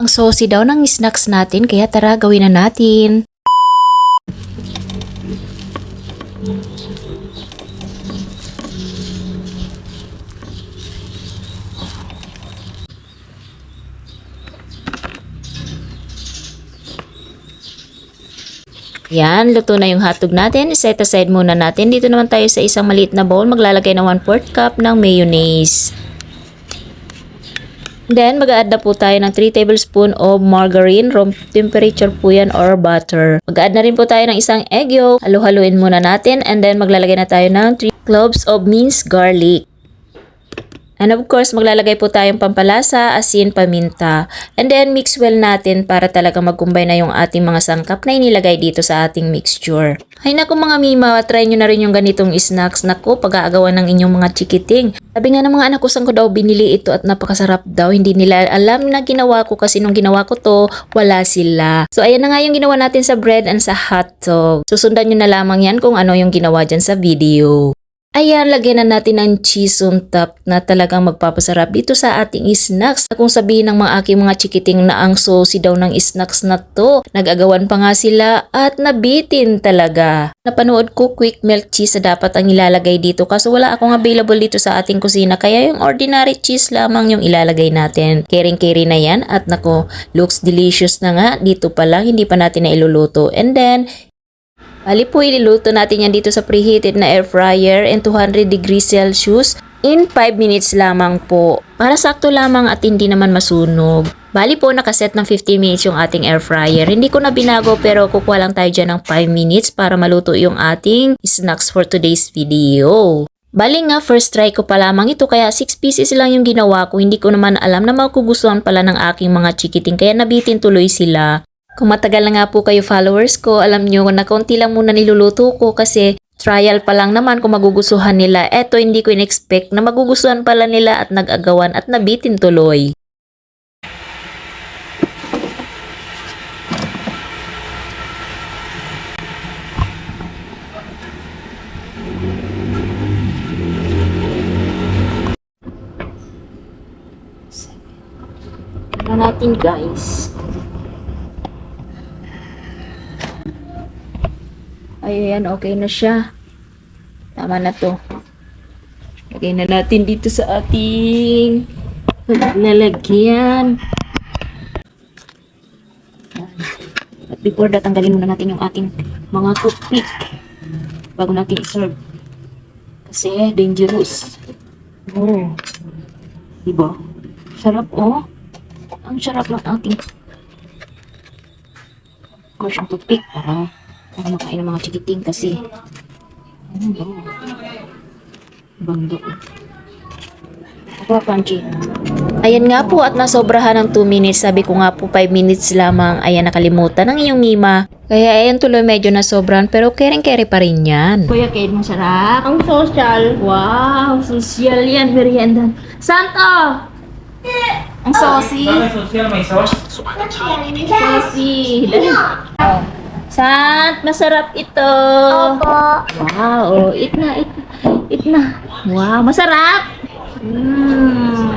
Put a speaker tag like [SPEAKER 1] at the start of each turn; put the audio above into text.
[SPEAKER 1] Ang saucy daw ng snacks natin kaya tara gawin na natin. Yan, luto na yung hotdog natin. Set aside muna natin. Dito naman tayo sa isang maliit na bowl. Maglalagay ng 1 4 cup ng mayonnaise. Then, mag-add na po tayo ng 3 tablespoon of margarine. Room temperature po yan or butter. Mag-add na rin po tayo ng isang egg yolk. Halo-haluin muna natin. And then, maglalagay na tayo ng 3 cloves of minced garlic. And of course, maglalagay po tayong pampalasa, asin, paminta. And then, mix well natin para talaga mag-combine na yung ating mga sangkap na inilagay dito sa ating mixture. Ay naku mga mima, try nyo na rin yung ganitong snacks. Naku, pag-aagawan ng inyong mga chikiting. Sabi nga ng mga anak ko, saan ko daw binili ito at napakasarap daw. Hindi nila alam na ginawa ko kasi nung ginawa ko to, wala sila. So, ayan na nga yung ginawa natin sa bread and sa hot dog. Susundan nyo na lamang yan kung ano yung ginawa dyan sa video. Ayan, lagyan na natin ng cheese on top na talagang magpapasarap dito sa ating snacks. Kung sabihin ng mga aking mga chikiting na ang saucy daw ng snacks na to, nag-agawan pa nga sila at nabitin talaga. Napanood ko quick milk cheese dapat ang ilalagay dito kaso wala akong available dito sa ating kusina kaya yung ordinary cheese lamang yung ilalagay natin. Kering-keri na yan at nako, looks delicious na nga. Dito pa lang, hindi pa natin na iluluto. And then, Bali po, iluluto natin yan dito sa preheated na air fryer in 200 degrees Celsius in 5 minutes lamang po. Para sakto lamang at hindi naman masunog. Bali po, nakaset ng 15 minutes yung ating air fryer. Hindi ko na binago pero kukuha lang tayo dyan ng 5 minutes para maluto yung ating snacks for today's video. Bali nga, first try ko pa lamang ito kaya 6 pieces lang yung ginawa ko. Hindi ko naman alam na makugustuhan pala ng aking mga chikiting kaya nabitin tuloy sila. Kung matagal na nga po kayo followers ko, alam nyo na konti lang muna niluluto ko kasi trial pa lang naman kung magugustuhan nila. Eto hindi ko in-expect na magugustuhan pala nila at nag-agawan at nabitin tuloy. Ano natin guys? Ayan, okay na siya. Tama na to. Lagay na natin dito sa ating lalagyan. At before that, tanggalin muna natin yung ating mga toothpick bago natin i-serve. Kasi dangerous. Oh. Diba? Sarap, oh. Ang sarap ng ating of course, yung toothpick para para makain ng mga chikiting kasi ano ba? Bando. Panchi. Ayan nga po at nasobrahan ng 2 minutes. Sabi ko nga po 5 minutes lamang. Ayan nakalimutan ng iyong mima. Kaya ayan tuloy medyo nasobran pero kering-keri pa rin yan. Kuya Kate, masarap.
[SPEAKER 2] Ang social.
[SPEAKER 1] Wow, social yan, merienda. Santo! Ang saucy.
[SPEAKER 3] Bakit social may sauce?
[SPEAKER 1] Saucy. Sant, masarap ito.
[SPEAKER 2] Opo.
[SPEAKER 1] Wow, eat na, eat, eat na. Wow, masarap. Mm.